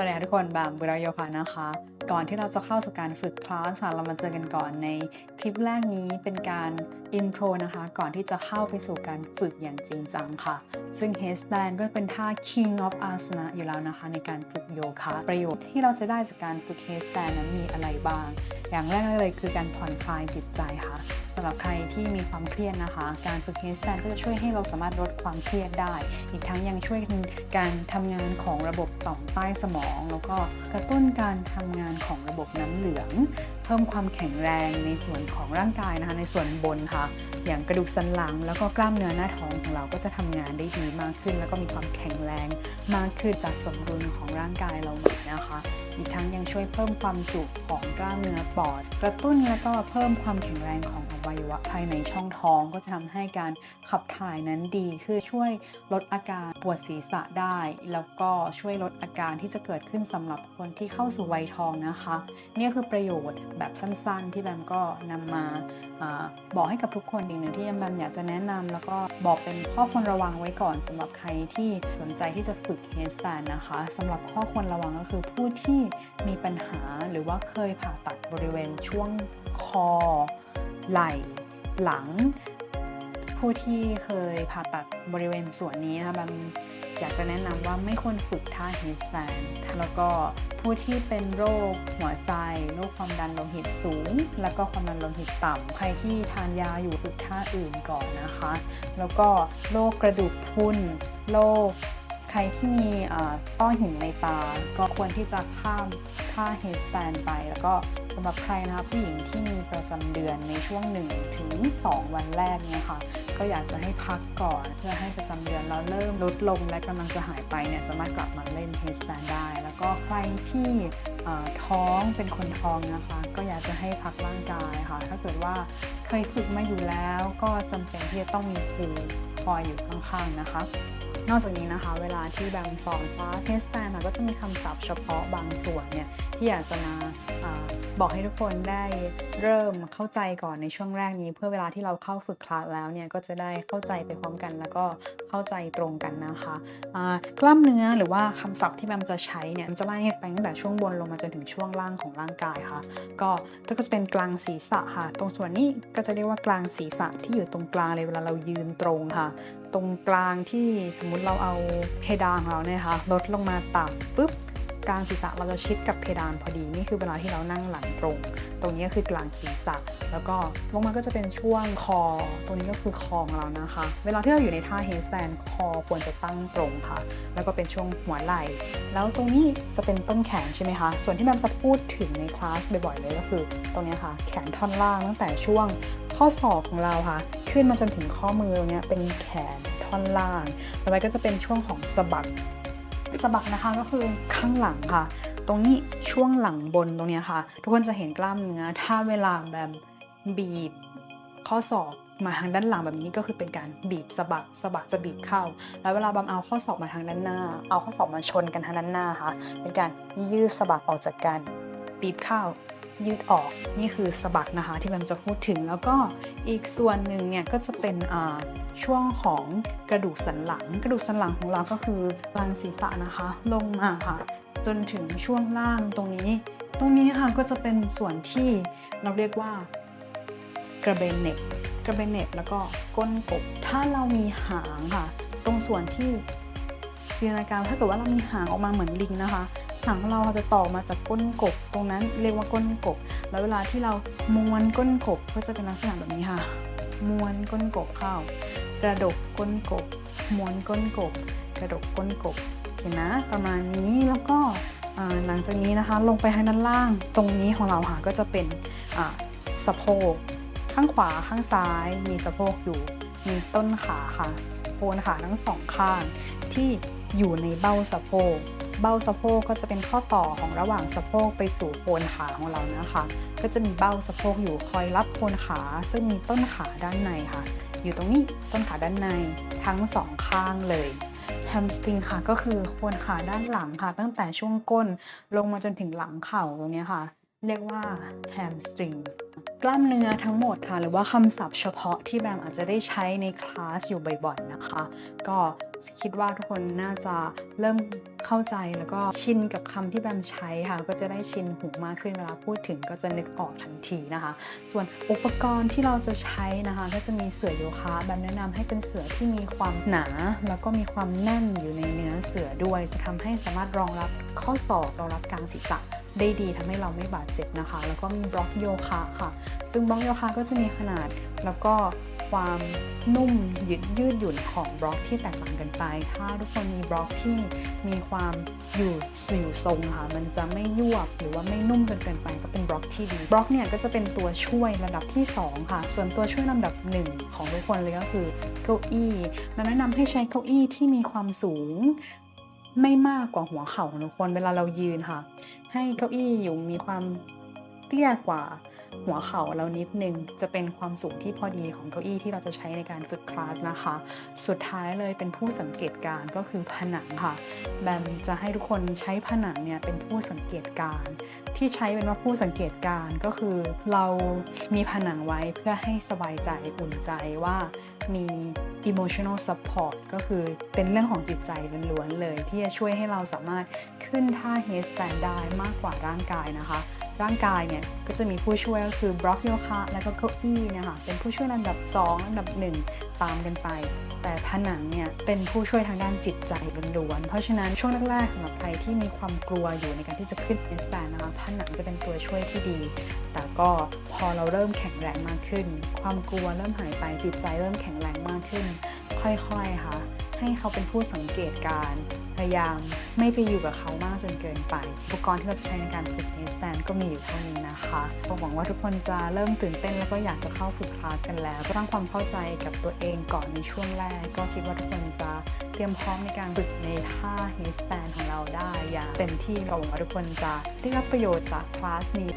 สวัสดีค่ะทุกคนบามบุราโยคะนะคะ ก่อนที่เราจะเข้าสู่การฝึกคลาสค่ะเรามาเจอกันก่อนในคลิปแรกนี้เป็นการอินโทรนะคะ ก่อนที่จะเข้าไปสู่การฝึกอย่างจริงจังค่ะ ซึ่ง headstand ก็เป็นท่า king of asana อยู่แล้วนะคะ ในการฝึกโยคะ ประโยชน์ที่เราจะได้จากการฝึก headstand นั้นมีอะไรบ้าง อย่างแรกเลยคือการผ่อนคลายจิตใจค่ะำหรับใครที่มีความเครียดนะคะ การฝึกเฮสแตนก็จะช่วยให้เราสามารถลดความเครียดได้ อีกทั้งยังช่วยการทำงานของระบบต่อมใต้สมอง แล้วก็กระตุ้นการทำงานของระบบน้ำเหลือง พิ่มความแข็งแรงในส่วนของร่างกายนะคะ ในส่วนบนค่ะ อย่างกระดูกสันหลัง แล้วก็กล้ามเนื้อหน้าท้องของเราก็จะทำงานได้ดีมากขึ้น แล้วก็มีความแข็งแรงมากขึ้นจากสมดุลของร่างกายเราหน่อยนะคะ อีกทั้งยังช่วยเพิ่มความจุของกล้ามเนื้อปอด กระตุ้นแล้วก็เพิ่มความแข็งแรงของอวัยวะภายในช่องท้องก็จะทำให้การขับถ่ายนั้นดีคือช่วยลดอาการปวดศีรษะได้ แล้วก็ช่วยลดอาการที่จะเกิดขึ้นสำหรับคนที่เข้าสู่วัยทองนะคะ นี่คือประโยชน์แบบสั้นๆ ที่แบมก็นำมาอบอกให้กับทุกคนอีกหนึ่งที่แบมอยากจะแนะนำแล้วก็บอกเป็นข้อควรระวังไว้ก่อนสำหรับใครที่สนใจที่จะฝึก handstand นะคะสำหรับข้อควรระวังก็คือผู้ที่มีปัญหาหรือว่าเคยผ่าตัดบริเวณช่วงคอ ไหล่หลัง ผู้ที่เคยผ่าตัดบริเวณส่วนนี้นะคะแบม อยากจะแนะนำว่าไม่ควรฝึกท่า handstand แล้วก็ผู้ที่เป็นโรคหัวใจ โรคความดันโลหิตสูง แล้วก็ความดันโลหิตต่ำ ใครที่ทานยาอยู่ฝึกท่าอื่นก่อนนะคะ แล้วก็โรคกระดูกพรุนโรคใครที่มีต้อหินในตา ก็ควรที่จะข้ามท่า handstand ไป แล้วก็สำหรับใครนะคะผู้หญิงที่มีประจำเดือนในช่วง1ถึง2วันแรกเนี่ยค่ะ ก็อยากจะให้พักก่อนเพื่อให้ประจำเดือนเราเริ่มลดลงและกำลังจะหายไปเนี่ยสามารถกลับมาเล่นเฮสแตนได้ แล้วก็ใครที่ท้องเป็นคนท้องนะคะ ก็อยากจะให้พักร่างกายค่ะถ้าเกิดว่าเคยฝึกมาอยู่แล้วก็จำเป็นที่จะต้องมีครูคอยอยู่ข้างๆนะคะ นอกจากนี้นะคะ เวลาที่แบมสอนคลาสเทสแตนก็จะมีคำศัพท์เฉพาะบางส่วนเนี่ยที่อยากจะมาบอกให้ทุกคนได้เริ่มเข้าใจก่อนในช่วงแรกนี้ เพื่อเวลาที่เราเข้าฝึกคลาสแล้วเนี่ยก็จะได้เข้าใจไปพร้อมกัน แล้วก็ เข้าใจตรงกันนะคะกล้ามเนื้อหรือว่าคำศัพท์ที่แมมจะใช้เนี่ยมันจะไล่ไปตั้งแต่ช่วงบนลงมาจนถึงช่วงล่างของร่างกายค่ะ ก็ก็จะเป็นกลางศีรษะค่ะ ตรงส่วนนี้ก็จะเรียกว่ากลางศีรษะที่อยู่ตรงกลางเลยเวลาเรายืนตรงค่ะ ตรงกลางที่สมมุติเราเอาเพดานของเราเนี่ยค่ะลดลงมาต่ำปุ๊บ กลางศีรษะเราจะชิดกับเพดานพอดี นี่คือเวลาที่เรานั่งหลังตรง ตรงนี้คือกลางศีรษะ แล้วก็ลงมาก็จะเป็นช่วงคอ ตรงนี้ก็คือคอของเรานะคะ เวลาที่เราอยู่ในท่าเฮสแตนคอควรจะตั้งตรงค่ะ แล้วก็เป็นช่วงหัวไหล่ แล้วตรงนี้จะเป็นต้นแขนใช่ไหมคะ ส่วนที่แบมจะพูดถึงในคลาสบ่อยๆเลยก็คือ ตรงนี้ค่ะ แขนท่อนล่างตั้งแต่ช่วงข้อศอกของเราค่ะ ขึ้นมาจนถึงข้อมือตรงนี้เป็นแขนท่อนล่าง ต่อไปก็จะเป็นช่วงของสะบัก สะบักนะคะก็คือข้างหลังค่ะ ตรงนี้ช่วงหลังบนตรงนี้ค่ะ ทุกคนจะเห็นกล้ามเนื้อถ้าเวลาแบบบีบข้อศอกมาทางด้านหลังแบบนี้ก็คือเป็นการบีบสะบักสะบักจะบีบเข้า แล้วเวลาบำเอาข้อศอกมาทางด้านหน้า เอาข้อศอกมาชนกันทางด้านหน้าค่ะเป็นการยืดสะบักออกจากกันบีบเข้า ยืดออกนี่คือสะบักนะคะที่แบมจะพูดถึง แล้วก็อีกส่วนหนึ่งเนี่ยก็จะเป็นช่วงของกระดูกสันหลัง กระดูกสันหลังของเราก็คือกลางศีรษะนะคะ ลงมาค่ะ จนถึงช่วงล่างตรงนี้ ตรงนี้ค่ะก็จะเป็นส่วนที่เราเรียกว่ากระเบนเน็กกระเบนเน็กแล้วก็ก้นกบ ถ้าเรามีหางค่ะ ตรงส่วนที่จินตนาการถ้าเกิดว่าเรามีหางออกมาเหมือนลิงนะคะ หางของเราจะต่อมาจากก้นกบตรงนั้นเรียกว่าก้นกบ แล้วเวลาที่เราม้วนก้นกบก็จะเป็นลักษณะแบบนี้ค่ะ ม้วนก้นกบเข้ากระดกก้นกบ ม้วนก้นกบ กระดกก้นกบเห็นนะประมาณนี้แล้วก็หลังจากนี้นะคะลงไปทางด้านล่างตรงนี้ของเราค่ะก็จะเป็นสะโพกข้างขวาข้างซ้าย มีสะโพกอยู่มีต้นขาค่ะโคนขาทั้งสองข้างที่อยู่ในเบ้าสะโพก เบ้าสะโพกก็จะเป็นข้อต่อของระหว่างสะโพกไปสู่โคนขาของเรานะคะ ก็จะมีเบ้าสะโพกอยู่คอยรับโคนขา ซึ่งมีต้นขาด้านในค่ะ อยู่ตรงนี้ต้นขาด้านในทั้งสองข้างเลยแฮมสตริงค่ะก็คือโคนขาด้านหลังค่ะ ตั้งแต่ช่วงก้นลงมาจนถึงหลังเข่าตรงนี้ค่ะ เรียกว่าแฮมสตริง กล้ามเนื้อทั้งหมดค่ะ หรือว่าคำศัพท์เฉพาะที่แบมอาจจะได้ใช้ในคลาสอยู่บ่อยๆนะคะ ก็คิดว่าทุกคนน่าจะเริ่มเข้าใจแล้วก็ชินกับคำที่แบมใช้ค่ะ ก็จะได้ชินหูมากขึ้นเวลาพูดถึงก็จะนึกออกทันทีนะคะ ส่วนอุปกรณ์ที่เราจะใช้นะคะ ก็จะมีเสื่อโยคะแบมแนะนำให้เป็นเสื่อที่มีความหนา แล้วก็มีความแน่นอยู่ในเนื้อเสื่อด้วย จะทำให้สามารถรองรับข้อศอกรองรับกลางศีรษะ ได้ดีทำให้เราไม่บาดเจ็บนะคะ แล้วก็มีบล็อกโยคะค่ะ ซึ่งบล็อกโยคะก็จะมีขนาดแล้วก็ความนุ่มยืดยืดหยุ่นของบล็อกที่แตกต่างกันไป ถ้าทุกคนมีบล็อกที่มีความอยู่อยู่ทรงค่ะ มันจะไม่ยวบหรือว่าไม่นุ่มจนเกินไปก็เป็นบล็อกที่ดีบล็อกเนี่ยก็จะเป็นตัวช่วยระดับที่ 2 ค่ะ ส่วนตัวช่วยลำดับ 1 ของทุกคนเลยก็คือเก้าอี้เราแนะนำให้ใช้เก้าอี้ที่มีความสูง ไม่มากกว่าหัวเข่าของทุกคนเวลาเรายืนค่ะ ให้เก้าอี้อยู่มีความเตี้ยกว่า หัวเข่าเรานิดนึง จะเป็นความสูงที่พอดีของเก้าอี้ที่เราจะใช้ในการฝึกคลาสนะคะ สุดท้ายเลยเป็นผู้สังเกตการก็คือผนังค่ะแบมจะให้ทุกคนใช้ผนังเนี่ยเป็นผู้สังเกตการที่ใช้เป็นว่าผู้สังเกตการก็คือ เรามีผนังไว้เพื่อให้สบายใจอุ่นใจว่ามี emotional support ก็คือเป็นเรื่องของจิตใจล้วนๆเลย ที่จะช่วยให้เราสามารถขึ้นท่า headstand ได้มากกว่าร่างกายนะคะ ร่างกายเนี่ยก็จะมีผู้ช่วยก็คือบล็อกโยคะแล้วก็เก้าอี้เนะคะเป็นผู้ช่วยลำดับ2ลำดับ 1 ตามกันไป แต่ผนังเนี่ยเป็นผู้ช่วยทางด้านจิตใจล้วนๆเพราะฉะนั้นช่วงแรกๆสำหรับใครที่มีความกลัวอยู่ในการที่จะขึ้น handstand นะคะผนังจะเป็นตัวช่วยที่ดี แต่ก็พอเราเริ่มแข็งแรงมากขึ้น ความกลัวเริ่มหายไปจิตใจเริ่มแข็งแรงมากขึ้น ค่อยๆค่ะ ให้เขาเป็นผู้สังเกตการพยายามไม่ไปอยู่กับเขามากจนเกินไป อุปกรณ์ที่เราจะใช้ในการฝึก handstand ก็มีอยู่เท่านี้นะคะก็หวังว่าทุกคนจะเริ่มตื่นเต้นแล้วก็อยากจะเข้าฝึกคลาสกันแล้ว ก็สร้างความเข้าใจกับตัวเองก่อนในช่วงแรก ก็คิดว่าทุกคนจะเตรียมพร้อมในการฝึกในท่า handstand ของเราได้อย่างเต็มที่เราหวังว่าทุกคนจะได้รับประโยชน์จากคลาสนี้